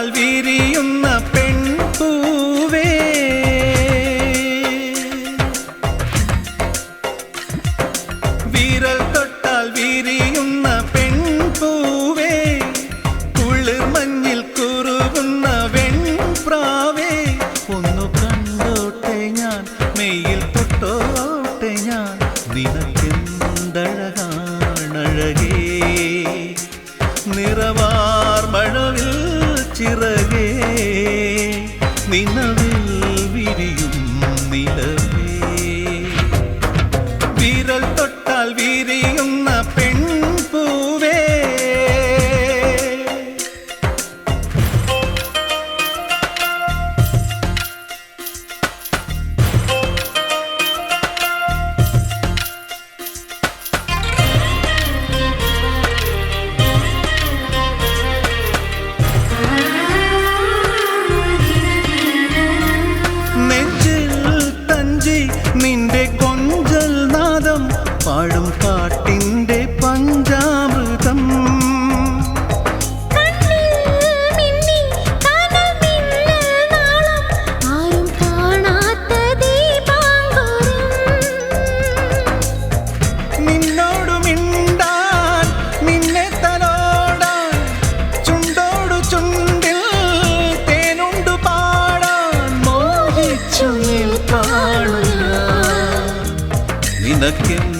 പൂക്കളാൽ വിരിയുന്ന പെൺപൂവേ. വിരൽ തൊട്ടാൽ വിരിയുന്ന പെൺപൂവേ. കുളിർ മഞ്ഞിൽ കുറുകുന്ന വെൺപ്രാവേ. ഒന്നു കണ്ടോട്ടെ ഞാൻ മെയ്യിൽ തൊട്ടോട്ടെ ഞാൻ നിനക്കെന്ന് ചിറകേ നിലവിൽ വിരിയും നിലവേ. വിരൽ തൊട്ടാൽ വിരിയുന്ന ആരും പാട്ടിന്റെ പഞ്ചാമൃതം. നിന്നോടു മിണ്ടാൻ നിന്നെ തലോടാൻ ചുണ്ടിൽ പാടാൻ മോഹിച്ചു നിനക്കെന്തഴകാണഴകേ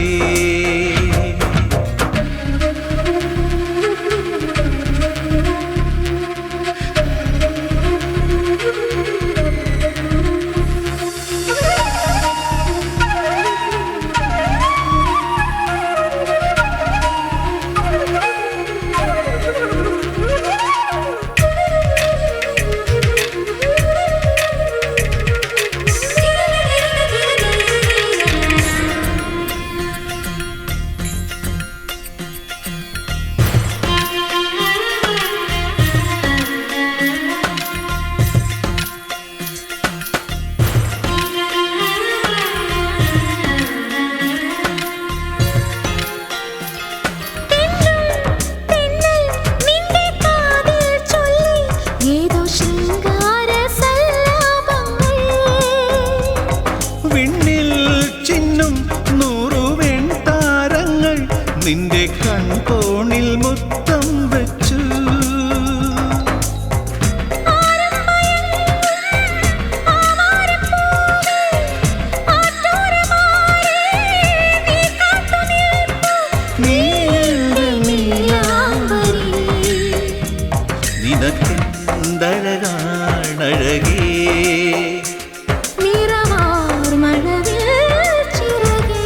നിന്റെ കൺകോണിൽ മുത്തം വെച്ചു. നിനക്കെന്തഴകാണഴകേ? നിറവാർ മഴവിൽ ചിറകേ.